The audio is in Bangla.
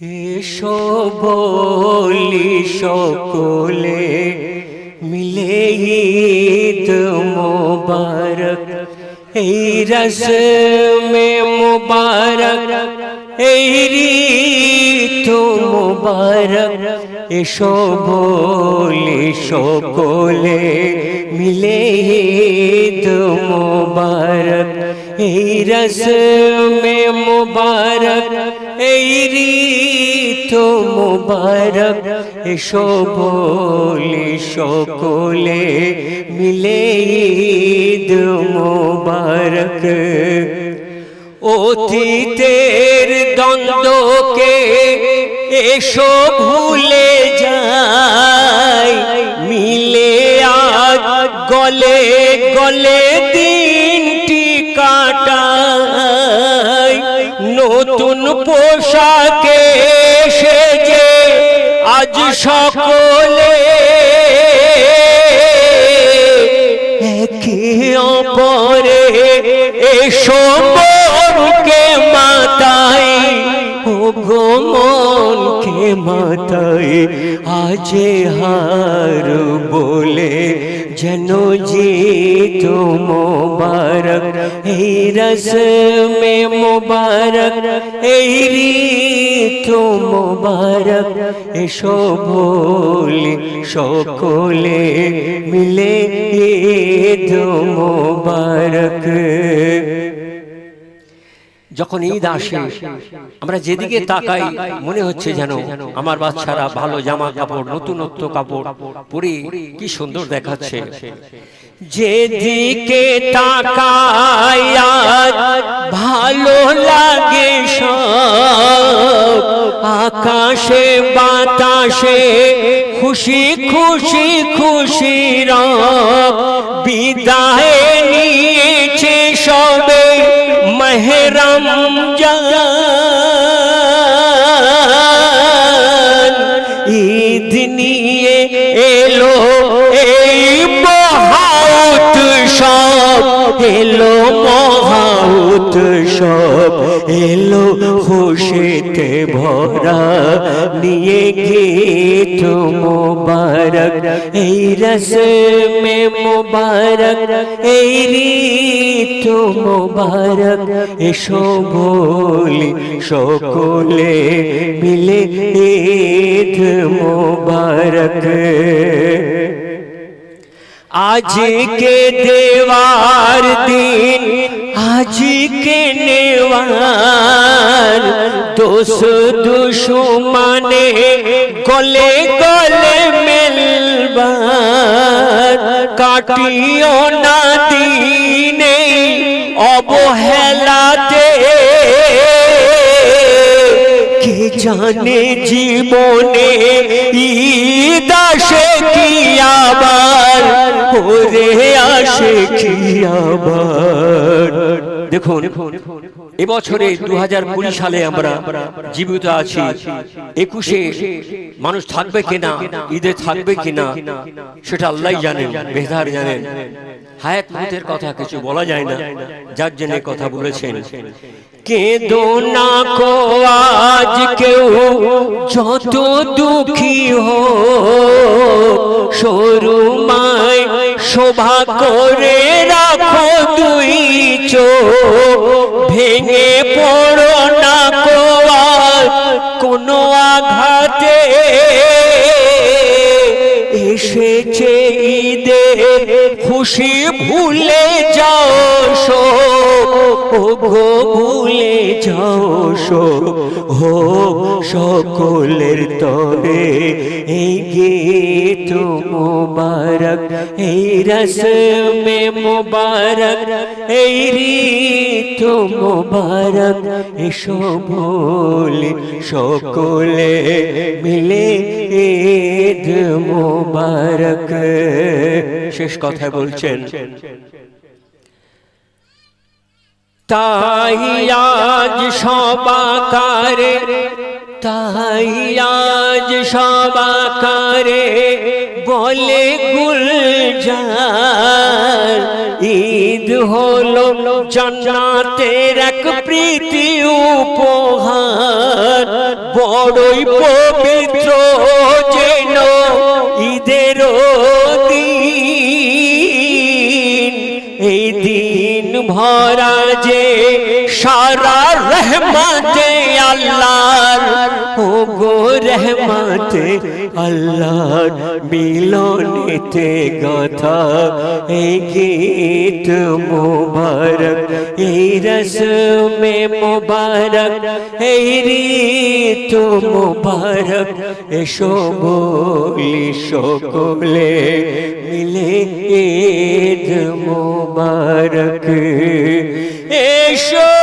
এসো বলি সকলে মিলে ঈদ মুবারক। এই রসমে মুবারক, এই ঋত মুবারক। এসো বলি সকলে মিলে ঈদ মুবারক। এই রসমে মুবারক এই ঋত মুবারক এসো বলি সকলে মিলে ঈদ মুবারক অতীতের দ্বন্দ্বকে এসো ভুলে যাই মিলে আজ গলে গলে সকলে একে অপরে এসো মনকে মাতাই ও গো মনকে মাতাই আজে হার মোবারক এই রসমে মোবারক এই ঋত মোবারক এসো বলি সকলে মিলে ঈদ মোবারক যখন ঈদ আসে আমরা যেদিকে তাকাই মনে হচ্ছে যেন আমার বাচ্চারা ভালো জামা কাপড় নতুনত্ব কাপড় পরে কি সুন্দর দেখাচ্ছে। যেদিকে আজ ভালো লাগে সব, আকাশে, বাতাসে খুশি খুশি খুশি রব। বিদায় নিয়েছে সবে মেহরম ঈদ নিয়ে এলো মহাউত সব, এলো খুশিতে ভরা, নিয়ে গীত মোবারক, এই রসমে মোবারক, এই ঋত মোবারক, এসো বলি সকলে মিলে ঈদ মোবারক। আজকে দেওয়ার দিন আজকে নেওয়ার দোষ দুশ্মনে গলে গলে মেলবার কাটিও না দিনে অবহেলাতে কে জানে জীবনে ঈদ আসে কি আবার? ওরে আসে কি আবার? দেখুন এবছরে দু হাজার কুড়ি সালে আমরা জীবিত আছি। একুশে মানুষ থাকবে কিনা ঈদে থাকবে কিনা সেটা আল্লাহ জানেন বেহার জানেন। হায়াত মতের কথা কিছু বলা যায় না যার জন্য কথা বলেছেন। কেঁদো না কো আজ কেউ যত দুঃখী হো সরু মায় শোভা করে রাখো দুই চো ভেঙে পড়ো না কো আজ কোনো আঘাতে এসেছে ঈদে খুশি ভুলে যাও সো গো ভুলে যাও সো হো সকলের তবে এই গীত মোবারক এই রসমে মোবারক এই ঋত মোবারক এসো বলি সকলে মিলে ঈদ মোবারক শেষ কথা বলছেন, তাই আজ সবাকারে তাই আজ সবাকারে বলে গুলজার। ঈদ হলো জান্নাতের এক প্রীতি উপহার। বড় বড়ই পবিত্র ভরা যে সারা রহমতে আল্লাহর ও গো রহমতে আল্লাহর মিলনেতে গাথা এই গীত মুবারক এই রসমে মুবারক এই ঋত মুবারক এসো বলি সকলে মিলে ঈদ মুবারক এসো